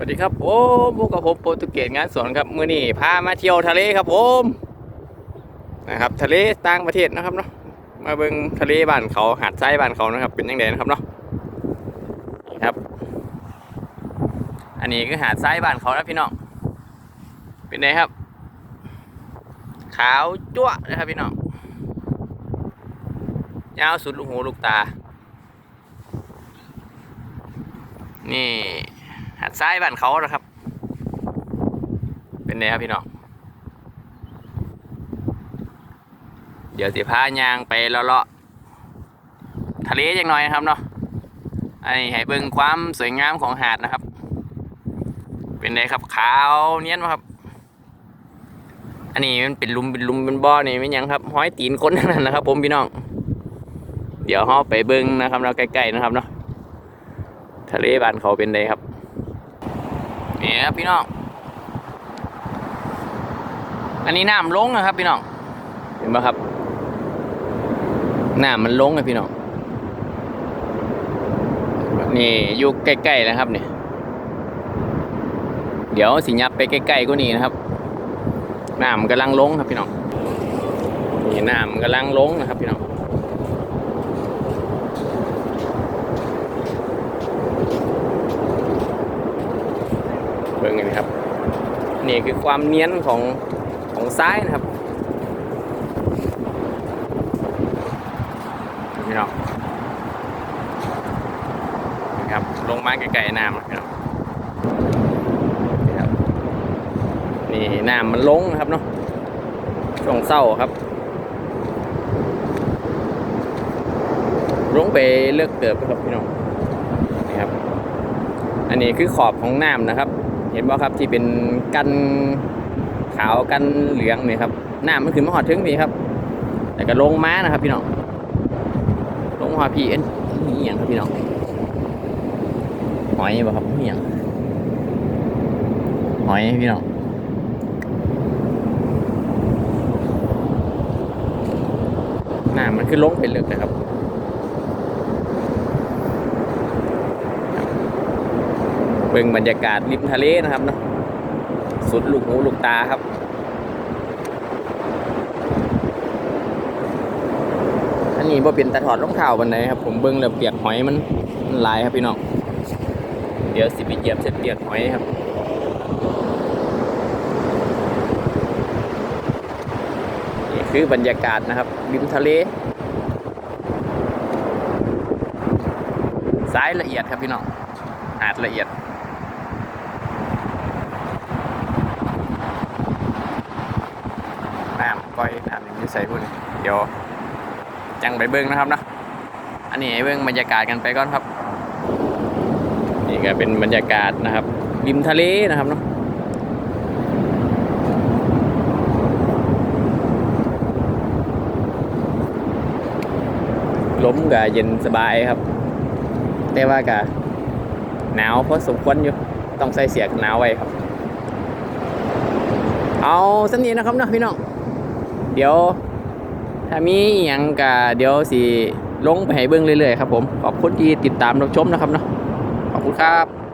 สวัสดีครับผมพวกกับผมโปรตุเกสงานสวนครับมื้อนี้พามาเที่ยวทะเลครับผมนะครับ ทะเลต่างประเทศนะครับเนาะมาเบิ่งทะเลบ้านเขาหาดทรายบ้านเขานะครับ เป็นยังไงนะครับเนาะนี่ครับ อันนี้คือหาดทรายบ้านเขานะพี่น้องเป็นไงครับ ขาวจั๊วนะครับพี่น้องยาวสุดลูกหูลูกตา นี่ หาดทรายบ้านเขานะครับ เป็นไงครับพี่น้องเดี๋ยวสิพายางไปเลาะๆทะเลจังหน่อยครับเนาะไอ้ให้เบิ่งความสวยงามของหาดนะครับ เป็นไงครับขาวเนียนมาครับ อันนี้มันเป็นลุมเป็นลุมเป็นบ่อนี่ไม่ยังครับห้อยตีนคนเท่นั้นนะครับ ผมพี่น้อง เดี๋ยวเราไปเบิ่งนะครับ เราใกล้ๆนะครับเนาะทะเลบ้านเขาเป็นไงครับ นี่ครับพี่น้อง อันนี้น้ำลงนะครับ พี่น้อง เห็นไหมครับ น้ำมันลงนะพี่น้อง นี่อยู่ใกล้ๆนะครับเนี่ยเดี๋ยวสิยับไปใกล้ๆก็นี่นะครับ น้ำกำลังลงครับพี่น้อง นี่น้ำกำลังลงนะครับพี่น้อง เบิ่งกันครับนี่คือความเนียนของของซ้ายนะครับพี่น้องนะครับลงมาไกลๆน้ำนะครับนี่น้ำมันลงนะครับเนาะช่วงเศร้าครับ ลงไปเลือกเติบครับพี่น้องนี่ครับ อันนี้คือขอบของน้ำนะครับ เห็นบ่ครับที่เป็นกันขาวกันเหลืองนี่ครับน้ำมันขึ้นมาหอดถึงพี่ครับ แต่ก็ลงม้านะครับ พี่น้องลงมาพี่เอ็นนี่อหย่างครับพี่น้องหอยบ่ครับนี่อหย่างหอยพี่น้องน้ำมันคือลงไปเลึกนะครับ เบิ่งบรรยากาศริมทะเลนะครับเนาะสุดลูกหูลูกตาครับอันนี้บ่เป็นตะถอดรองเท้าบันไดครับ ผมเบิ่งแล้วเปียกหอยมันมันลายครับพี่น้องเดี๋ยวสิไปเหยียบเสร็จเปียกหอยครับนี่คือบรรยากาศนะครับริมทะเลสายละเอียดครับพี่น้องหาดละเอียด น้ำ ก้อยน้ำอย่างนี้ใส่พุ่นเดี๋ยวจังไปเบิ้งนะครับเนาะอันนี้ให้เบิ้งบรรยากาศกันไปก่อนครับ นี่ก็เป็นบรรยากาศนะครับริมทะเลนะครับเนาะลมก็เย็นสบายครับ แต่ว่าก็หนาวพอสมควรอยู่ ต้องใส่เสียกันหนาวไว้ครับ เอาสักนิดนะครับเนาะพี่น้อง เดี๋ยว ถ้ามีอย่างกะเดี๋ยวสิลงไปให้เบิ่งเรื่อยๆครับผม ขอบคุณที่ติดตามรับชมนะครับเนาะขอบคุณครับ